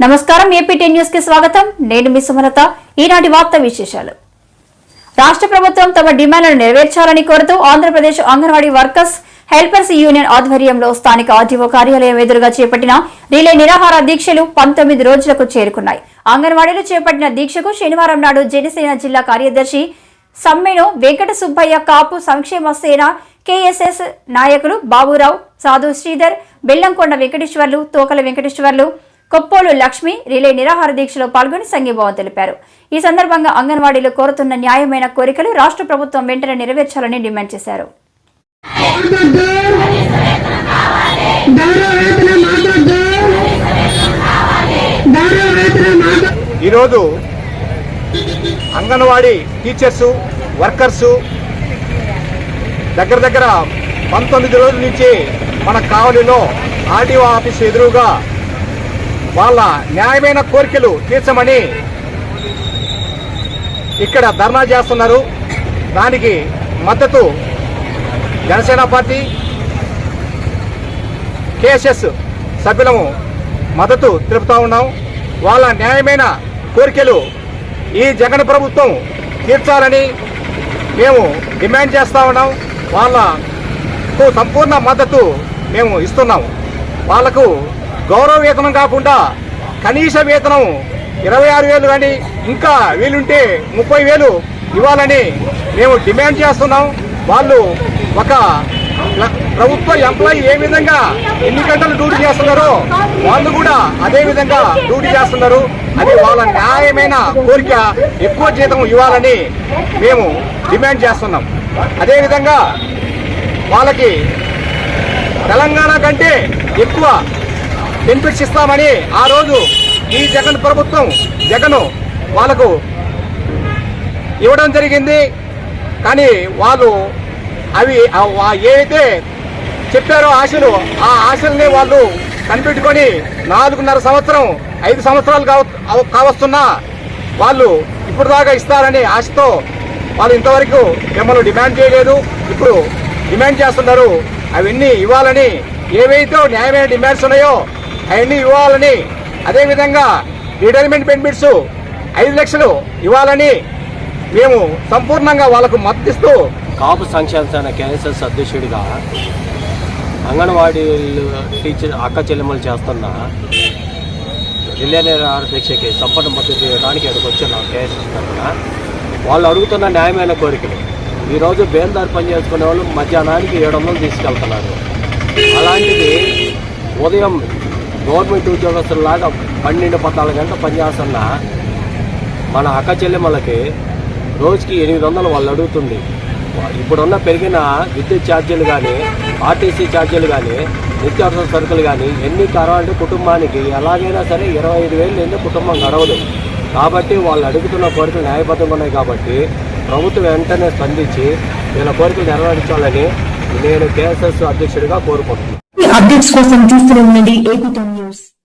నమస్కారం ఏపీ న్యూస్కి స్వాగతం. నేను మీ సుమలత. ఈనాటి వార్త విశేషాలు. రాష్ట్ర ప్రభుత్వం తమ డిమాండ్లను నెరవేర్చాలని కోరుతూ Andhra Pradesh anganwadi workers helpers union ఆధ్వర్యంలో స్థానిక ఆర్టీఓ కార్యాలయం ఎదురుగా చేపట్టిన రిలే నిరాహార దీక్షలు పంతొమ్మిది రోజులకు చేరుకున్నాయి. అంగన్వాడీలో చేపట్టిన దీక్షకు శనివారం నాడు జనసేన జిల్లా కార్యదర్శి సమ్మెను వెంకట సుబ్బయ్య కాపు సంక్షేమ సేన కేఎస్ఎస్ నాయకులు బాబురావు సాధు శ్రీధర్ బెల్లంకొండ వెంకటేశ్వర్లు తోకల వెంకటేశ్వర్లు కొప్పోలు లక్ష్మి రిలే నిరాహార దీక్షలో పాల్గొని సంఘీభావం తెలిపారు. ఈ సందర్భంగా అంగన్వాడీలు కోరుతున్న న్యాయమైన కోరికలు రాష్ట్ర ప్రభుత్వం వెంటనే నెరవేర్చాలని డిమాండ్ చేశారు. ఈరోజు అంగన్వాడీ టీచర్సు వర్కర్సు దగ్గర దగ్గర పంతొమ్మిది రోజుల నుంచి మన కావలిలో ఆర్డీఓ ఆఫీస్ ఎదురుగా వాళ్ళ న్యాయమైన కోరికలు తీర్చమని ఇక్కడ ధర్నా చేస్తున్నారు. దానికి మద్దతు జనసేన పార్టీ కేఎస్ఎస్ సభ్యులము మద్దతు తెలుపుతూ ఉన్నాం. వాళ్ళ న్యాయమైన కోరికలు ఈ జగన్ ప్రభుత్వం తీర్చాలని మేము డిమాండ్ చేస్తూ ఉన్నాం. వాళ్ళకు సంపూర్ణ మద్దతు మేము ఇస్తున్నాము. వాళ్ళకు గౌరవ వేతనం కాకుండా కనీస వేతనం ఇరవై ఆరు వేలు కానీ ఇంకా వీలుంటే ముప్పై వేలు ఇవ్వాలని మేము డిమాండ్ చేస్తున్నాం. వాళ్ళు ఒక ప్రభుత్వ ఎంప్లాయీ ఏ విధంగా ఎన్ని గంటలు డ్యూటీ చేస్తున్నారో వాళ్ళు కూడా అదే విధంగా డ్యూటీ చేస్తున్నారు. అది వాళ్ళ న్యాయమైన కోరిక ఎక్కువ జీతం ఇవ్వాలని మేము డిమాండ్ చేస్తున్నాం. అదేవిధంగా వాళ్ళకి తెలంగాణ కంటే ఎక్కువ బెనిఫిట్స్ ఇస్తామని ఆ రోజు ఈ జగన్ ప్రభుత్వం జగన్ వాళ్ళకు ఇవ్వడం జరిగింది. కానీ వాళ్ళు అవి ఏవైతే చెప్పారో ఆశలు ఆ ఆశల్ని వాళ్ళు కనిపెట్టుకొని నాలుగున్నర సంవత్సరం ఐదు సంవత్సరాలు కావ- కావస్తున్నా వాళ్ళు ఇప్పుడు దాకా ఇస్తారని ఆశతో వాళ్ళు ఇంతవరకు మిమ్మల్ని డిమాండ్ చేయలేదు. ఇప్పుడు డిమాండ్ చేస్తున్నారు. అవన్నీ ఇవ్వాలని ఏవైతే న్యాయమైన డిమాండ్స్ ఉన్నాయో అవన్నీ ఇవ్వాలని అదేవిధంగా రిటైర్మెంట్ బెనిఫిట్స్ ఐదు లక్షలు ఇవ్వాలని మేము సంపూర్ణంగా వాళ్ళకు మద్దతిస్తూ కాపు సంక్షేమ సేన కేఎస్ఎస్ అధ్యక్షుడిగా అంగన్వాడీ టీచర్ అక్క చెల్లెమ్మలు చేస్తున్న రిలే నిరాహార దీక్షకి సంపూర్ణ మద్దతు ఇవ్వడానికి ఇక్కడికి వచ్చాను కేఎస్ఎస్ తరఫున వాళ్ళు అడుగుతున్న న్యాయమైన కోరికలు. ఈరోజు బేందారు పని చేసుకునే వాళ్ళు మధ్యాహ్నానికి ఏడు వందలు తీసుకెళ్తున్నారు. అలాంటిది ఉదయం గవర్నమెంట్ ఉద్యోగస్తులాగా పన్నెండు పద్నాలుగు గంటలు పనిచేస్తున్న మన అక్క చెల్లెమ్మలకి రోజుకి ఎనిమిది వందలు వాళ్ళు అడుగుతుంది. ఇప్పుడున్న పెరిగిన విద్యుత్ ఛార్జీలు కానీ ఆర్టీసీ ఛార్జీలు కానీ నిత్యావసర సరుకులు కానీ ఎన్ని కావాలంటే కుటుంబానికి ఎలాగైనా సరే ఇరవై ఐదు వేలు లేని కుటుంబం గడవదు. కాబట్టి వాళ్ళు అడుగుతున్న కోరికలు న్యాయబద్ధంగా ఉన్నాయి కాబట్టి ప్రభుత్వం వెంటనే స్పందించి వీళ్ళ కోరికలు నెరవేర్చాలని నేను కేఎస్ఎస్ అధ్యక్షుడిగా కోరుకుంటున్నాను. అప్డేట్స్ కోసం చూస్తూనే ఉండండి. AP news.